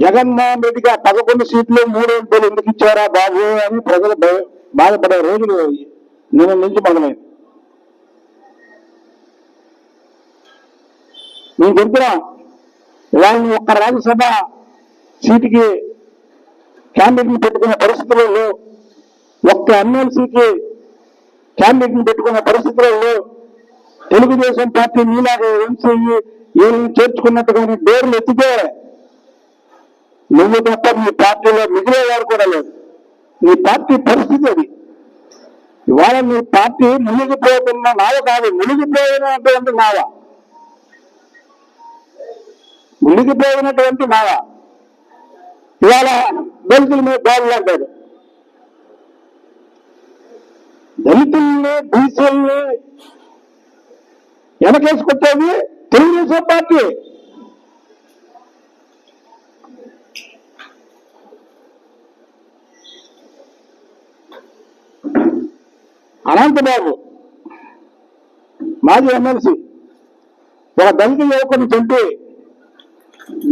జగన్మోహన్ రెడ్డికి ఆ పదకొండు సీట్లు మూడు ఎంపీలు ఎందుకు ఇచ్చారా బాబు అని ప్రజలు బాధపడే రోజులు నిన్న నుంచి మొదలైంది నేను చెప్తున్నా ఇవాళ ఒక్క రాజ్యసభ సీటుకి క్యాండిడేట్ని పెట్టుకునే పరిస్థితుల్లో లేవు. ఒక్క ఎమ్మెల్సీకి క్యాండిడేట్ని పెట్టుకునే పరిస్థితుల్లో లేవు. తెలుగుదేశం పార్టీ నీలాగా ఎంసీ ఏం చేర్చుకున్నట్టుగానే డోర్లు ఎత్తితే నువ్వు తప్ప నీ పార్టీలో మిగిలేవారు కూడా లేదు నీ పార్టీ పరిస్థితి అది. ఇవాళ నీ పార్టీ మునిగిపోతున్న నావ కాదు మునిగిపోయినటువంటి నావ. మునిగిపోయినటువంటి నావ. ఇవాళ దళితుల మీద దాడులు దళితుల్ని బీసీల్ని వెనకేసుకొచ్చేది తెలుగుదేశం పార్టీ. అనంతబాబు మాజీ ఎమ్మెల్సీ ఒక దళిత యువకుని చంపి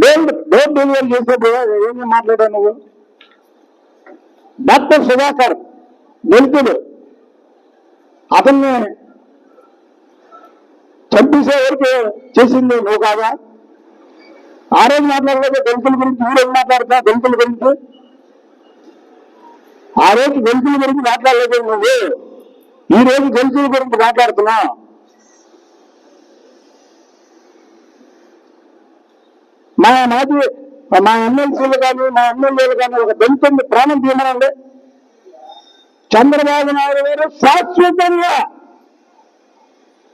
డోర్ డోర్ డెలివరీ చేసేప్పుడు ఏమి మాట్లాడావు నువ్వు? డాక్టర్ సుధాకర్ దళితుడు. అతన్ని చంపేసే వరకు చేసింది నువ్వు కాదా? ఆ రోజు మాట్లాడలేదు దళితుల గురించి ఈ రోజు మాట్లాడుతా దళితుల గురించి. ఆ రోజు దళితుల గురించి మాట్లాడలేదు నువ్వు. ఈ రోజు దళితుల గురించి మాట్లాడుతున్నావు మా మాజీ మా ఎమ్మెల్సీలు కానీ మా ఎమ్మెల్యేలు కానీ ఒక దళితుడిని ప్రాణం తీయమనండి. చంద్రబాబు నాయుడు గారు శాశ్వతంగా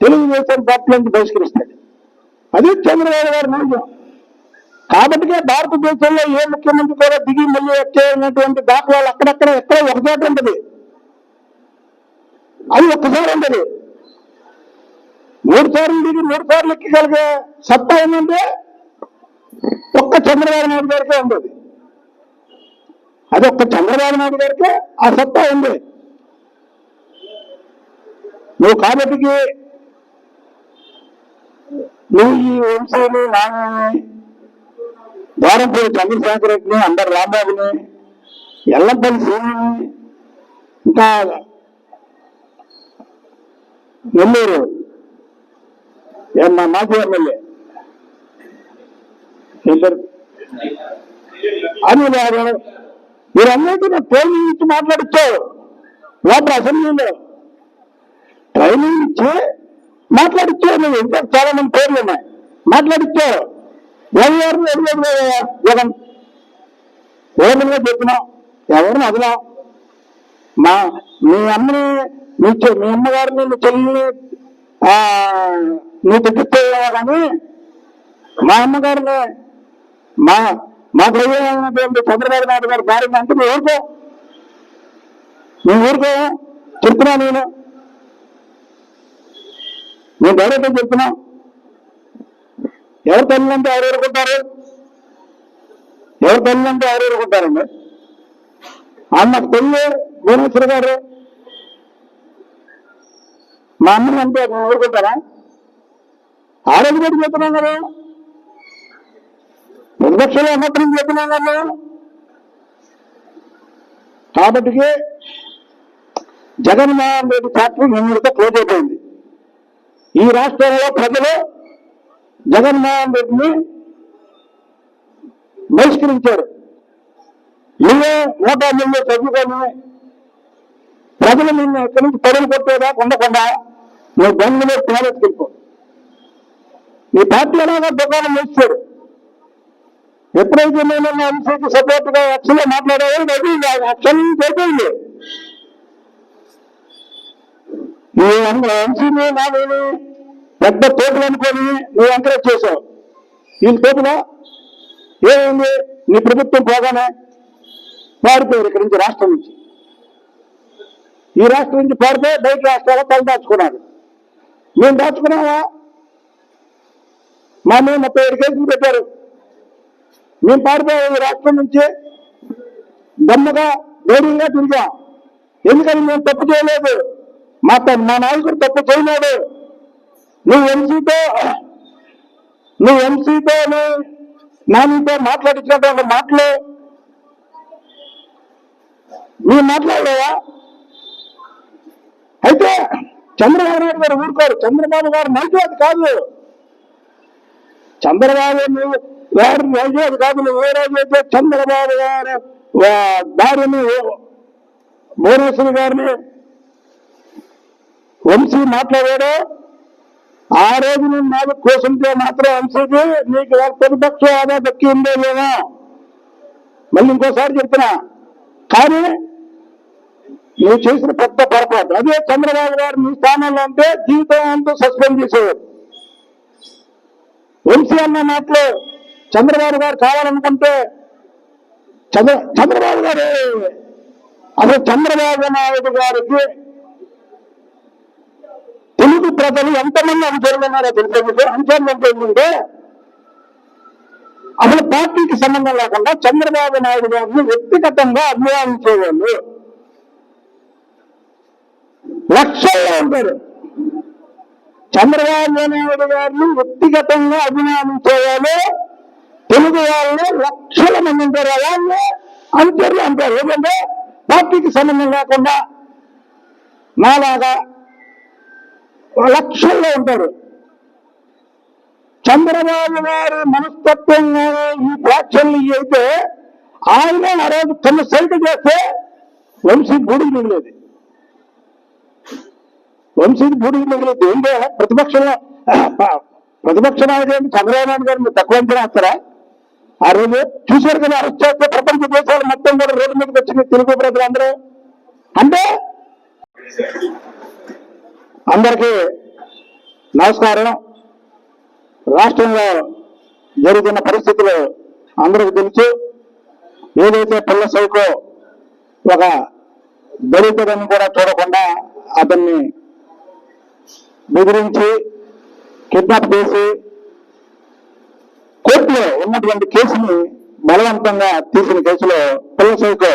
తెలుగుదేశం పార్టీ నుంచి బహిష్కరిస్తాడు. అది చంద్రబాబు గారి నిర్ణయం కాబట్టి భారతదేశంలో ఏ ముఖ్యమంత్రి కూడా దిగి మళ్ళీ ఎక్కేటువంటి దాఖలాలు అక్కడక్కడ ఎక్కడ ఒక చోట ఉంటుంది. అది ఒక్కసారి ఉండదు మూడు సార్లు దిగి మూడు సార్లు ఎక్కగలిగే సత్తా ఏంటంటే ఒక్క చంద్రబాబు నాయుడు గారికే ఉండదు. అది ఒక్క చంద్రబాబు నాయుడు గారికే ఆ సత్తా ఉంది. నువ్వు కాబట్టికి నువ్వు ఈ వంశీని నాగని ద్వారంపూడి చంద్రశేఖర్ రెడ్డిని అందరు రాంబాబుని ఎల్లంపల్లి సీని ఇంకా నెల్లూరు ఏ మా మాజీ ఎమ్మెల్యే ఇద్దరు అని మీరన్నిటిని ట్రైనింగ్ ఇచ్చి మాట్లాడుతారు లోపల అసెంబ్లీలో ట్రైనింగ్ ఇచ్చి మాట్లాడిచ్చావు నువ్వు ఇంకా చాలా మంది పేర్లు ఉన్నాయి మాట్లాడిచ్చావు ఎవరు జగన్ ఓపెన్గా చెప్పినాం ఎవరిని వదలా మా మీ అమ్మని మీ చె- మీ అమ్మగారిని మీ చెల్లిని ఆ, నువ్వు కానీ మా అమ్మగారిని మా మా ప్రజలైనటువంటి చంద్రబాబు నాయుడు గారి భార్యని అంటే నువ్వు ఊరుకో. నువ్వు ఊరుకో. చెప్తున్నా నేను. నేను డైరెక్ట్ చెప్తున్నా. ఎవరు తల్లిదంటే ఎవరు ఊరుకుంటారు? ఎవరు తల్లిదంటే ఎవరు ఊరుకుంటారండి? అన్న పెళ్ళి భువనేశ్వర్ గారు. మా అమ్మ అంటే ఊరుకుంటారా ఆరోగ్య పెట్టి చెప్తున్నాం కదా. ప్రతిపక్షంలో ఉన్నప్పుడు చెప్తున్నాం కదా. కాబట్టి జగన్మోహన్ రెడ్డి ఫ్యాక్టరీ నిన్నటితో క్లోజ్ అయిపోయింది. ఈ రాష్ట్రంలో ప్రజలు జగన్మోహన్ రెడ్డిని బహిష్కరించారు. నువ్వే నూట ఎనిమిది చదువుకొని ప్రజలు నిన్ను ఎక్కడి నుంచి పొడలు కొట్టేదా ఉండకుండా నువ్వు బెంగళూరు ప్యాలెస్కి వెళ్ళిపో నీ పార్టీ ఎలాగా దుకాణం వేస్తాడు ఎప్పుడైతే నేను ఎంసీకి సపోర్ట్గా ఎక్స్లో మాట్లాడావో అది యాక్షన్ అయిపోయింది నీ ఎంసీని నా నేను పెద్ద తోపులు అనుకొని నువ్వు ఎంకరేజ్ చేసావు వీళ్ళ తోపులో? ఏమైంది? నీ ప్రభుత్వం పోగానే పారిపోయారు ఇక్కడి నుంచి రాష్ట్రం నుంచి. ఈ రాష్ట్రం నుంచి పారిపోయి బయట రాష్ట్రాల్లో తల దాచుకున్నారు మేము దాచుకున్నావా మా మీద ముప్పై ఏడు కేసులు పెట్టారు. మేము పారిపోయాం ఈ రాష్ట్రం నుంచి దమ్ముగా ధైర్యంగా తిరిగాం. ఎందుకని మేము తప్పు చేయలేదు? మా మా నాయకుడు తప్పు చేయలేదు. నువ్వు ఎంసీతో నువ్వు ఎంసీతో నాన్నతో మీతో మాట్లాడించినటువంటి మాటలు నువ్వు మాట్లాడలేవా? అయితే చంద్రబాబు నాయుడు గారు ఊరుకోరు. చంద్రబాబు గారు మంచివాడు కాదు. చంద్రబాబు నువ్వు వారు అది కాదు. నువ్వు ఏ అయితే చంద్రబాబు గారు వా- భార్యని భువనేశ్వరి గారిని వంశీ మాట్లాడాడు ఆ రోజు నువ్వు నాకు కోసంతో మాత్రం వంశీకి నీకు ప్రతిపక్ష హోదా దక్కిందే లేదా మళ్ళీ ఇంకోసారి చెప్తున్నా. కానీ నువ్వు చేసిన పెద్ద పొరపాటు. అదే చంద్రబాబు గారు నీ స్థానంలో ఉంటే జీవితం అంతా సస్పెండ్ చేసేవారు. వంశీ అన్న మాటలు చంద్రబాబు గారు కావాలనుకుంటే చంద్ర చంద్రబాబు గారు అసలు చంద్రబాబు నాయుడు గారికి తెలుగు ప్రజలు ఎంతమంది అనుచరులున్నారో ఉన్నారో అనుచరులు అంటే ఏంటంటే అసలు పార్టీకి సంబంధం లేకుండా చంద్రబాబు నాయుడు గారిని వ్యక్తిగతంగా అభిమానించేవాళ్ళు. లక్షల్లో ఉంటారు. చంద్రబాబు నాయుడు గారిని వ్యక్తిగతంగా అభిమానించేవాళ్ళు తెలుగు వాళ్ళు లక్షల మంది ఉంటారు. అలాగే అంతర్లు అంటారు ఏంటంటే పార్టీకి సంబంధం లేకుండా నాలాగా లక్షల్లో ఉంటారు. చంద్రబాబు గారి మనస్తత్వంగా ఈ వ్యాఖ్యలు అయితే ఆయన ఆ రోజు తన సైకిల్ చేస్తే వంశీ గుడి మిగిలేదు. వంశీకి బూడికి ఏం చేయాలి ప్రతిపక్షంలో ప్రతిపక్ష నాయకుడు చంద్రబాబు గారు మీరు తక్కువ అంచనా వేస్తారా? ఆ రోజు చూశారు కదా అరెస్ట్ చేస్తే ప్రపంచ దేశాలు మొత్తం కూడా రోడ్డు మీదకి వచ్చింది తెలుగు ప్రజలందరూ అంటే అందరికీ నమస్కారం. రాష్ట్రంలో జరుగుతున్న పరిస్థితులు అందరికీ తెలుసు. ఏదైతే పిల్ల సైకో ఒక దళితుడని కూడా చూడకుండా అతన్ని బెదిరించి కిడ్నాప్ చేసి కోర్టులో ఉన్నటువంటి కేసుని బలవంతంగా తీసిన కేసులో పిల్ల సైకో